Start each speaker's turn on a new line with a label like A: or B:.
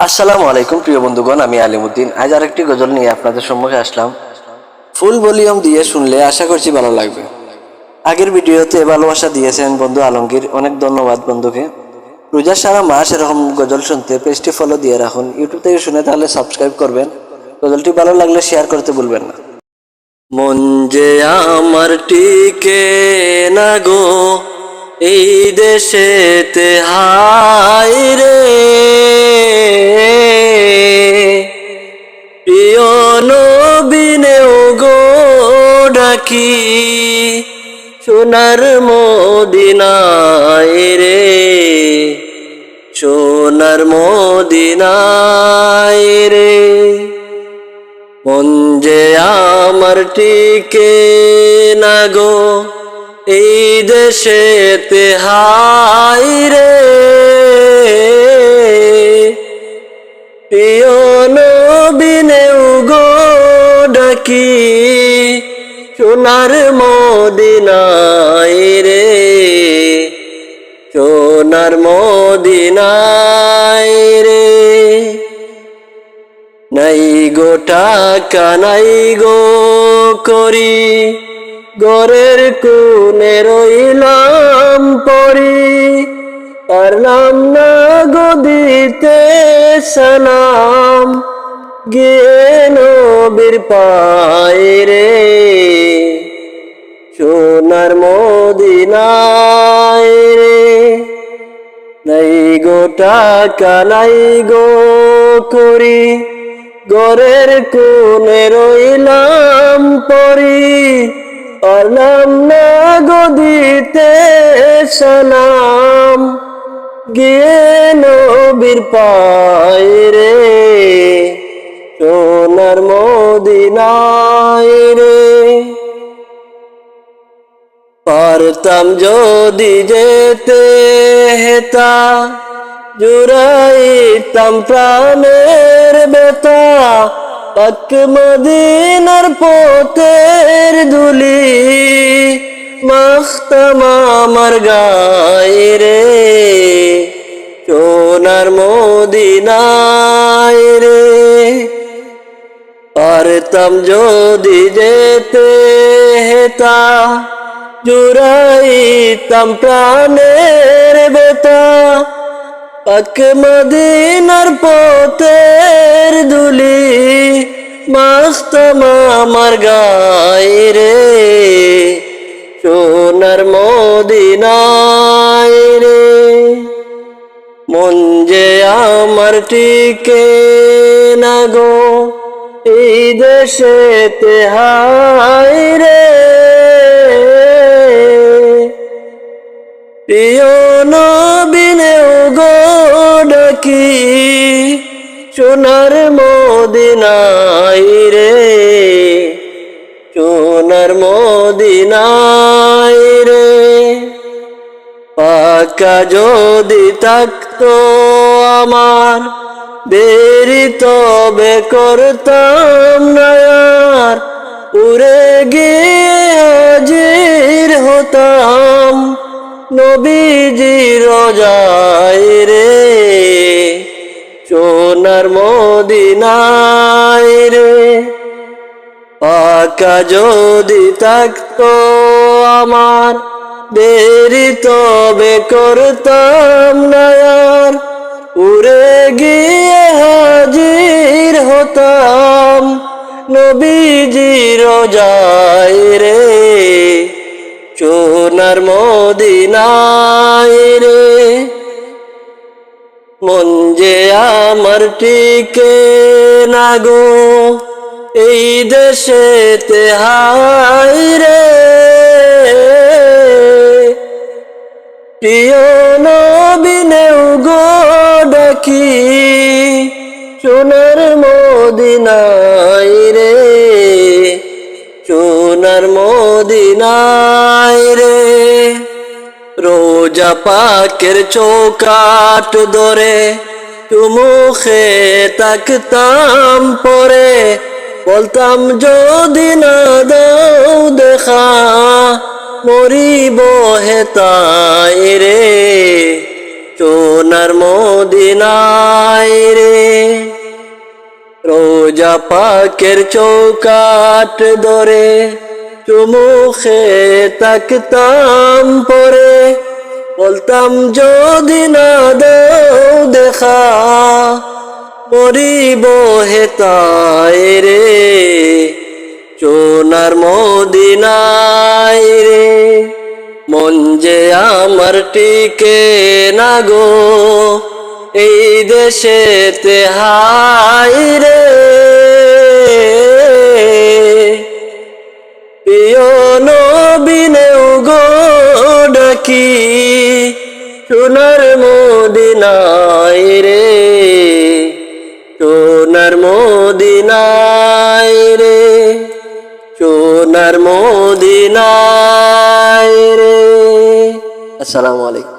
A: আসসালামু আলাইকুম, প্রিয় বন্ধুগণ, আমি আলিমুদ্দিন। আজ আরেকটি গজল নিয়ে আপনাদের সম্মুখে আসলাম। ফুল ভলিউম দিয়ে শুনলে আশা করছি ভালো লাগবে। আগের ভিডিওতে ভালোবাসা দিয়েছেন বন্ধু আলমগীর। অনেক ধন্যবাদ বন্ধুকে। রোজার সারা মাস এরকম গজল শুনতে পেজটি ফলো দিয়ে রাখুন। ইউটিউব থেকে শুনে তাহলে সাবস্ক্রাইব করবেন। গজলটি ভালো লাগলে শেয়ার করতে ভুলবেন না। মন যে আমার টিকে না গো এই দেশেতে হায় রে। প্রিয় নবীনেও গো ডাকি, সোনার মদিনায় রে। সোনার মদিনায় রে। মন যে আমার টিকে না গো এই দেশেতে হাই রে। প্রিয় নবীনেও গো ডাকি, সোনার মদিনায় রে। সোনার মদিনায় রে। নাই গো টাকা, নাই গো করি। গরের কুনে রইলাম পরি। পারলাম না গো দিতে সালাম। গিয়ে নবীর পায়ে রে। সোনার মদিনায় রে। নাই গো টাকা, নাই গো করি। গরের কোণে রইলাম পরি। পারলাম না গো দিতে সালাম। গিয়ে নবীর পায়ে রে, সোনার মদিনায় রে। পারতাম যদি যেতে হেতা, জুড়াইতাম প্রাণের বেতা পাক মদিনার পোতের দুলি মাখতাম আমার গায়ে রে, সোনার মদিনায় রে। পারতাম যদি যেতে হেতা, জুড়াইতাম প্রাণের বেতা। পাক মদিনার পথের দুলি মাস্তম আমার গায়ে রে, সোনার মদিনায় রে। মন যে আমার টিকে না গো, এই দেশেতে হায় রে। প্রিয় নবীনেও গো ডাকি সোনার মদিনায় রে সোনার মদিনায় রে। পাকা যদি থাকতো আমার, দেরি তবে করতাম নয়ার উড়ে গিয়ে হাজির হতাম নবীজি রোজায় রে। মদিনায় রে। পাকা যদি থাকতো আমার, দেরি তবে করতাম নয়ার উড়ে গিয়ে হাজির হতাম নবীজি রোজায় রে। সোনার মদিনায় রে। মন যে আমার টিকে না গো, এই দেশেতে হাই রে। প্রিয় নবীনেও গো ডাকি সোনার মদিনায় রে, সোনার মদিনায় রে। রোজা পাকের চৌকাট ধরে তুমুখে তাকতাম পরে। বলতাম, যদি না দাও দেখা, মরিব হেতায় রে, সোনার মদিনায় রে। রোজা পাকের চৌকাট ধরে চুমুখে তাকতাম পরে। বলতাম, যদি না দাও দেখা, মরিব হেতায় রে সোনার মদিনায় রে, মন যে আমার টিকে না গো, এই দেশেতে হাই রে। প্রিয় নবীনেও সোনার মদিনায় রে সোনার মদিনায় রে সোনার মদিনায় রে। আসসালামু আলাইকুম।